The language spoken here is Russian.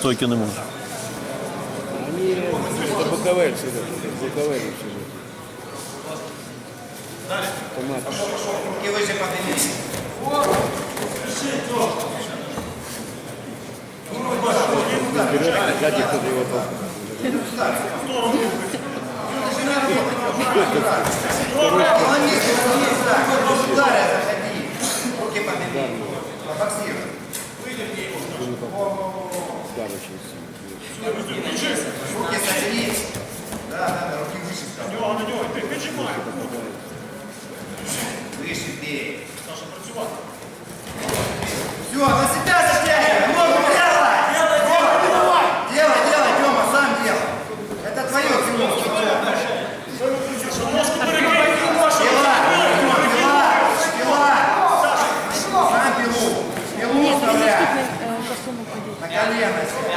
стойки не може. Они это Буковель сюда, Буковель сюда. Томат. Руки выше поднимите. Берет, сзади кто-то его. Молодец, молодец, так. Вот ударя заходи. Удар очень сильный. Руки собери. Да, да, руки выше сказал. Выше бей. Все, на себя затягивай. Ногу делай. Делай, делай, делай, Тёма, сам делай. Это твое кино. Пила, Тёма, пила, пила. Сам пилу. တရားလေးရမယ်ဆို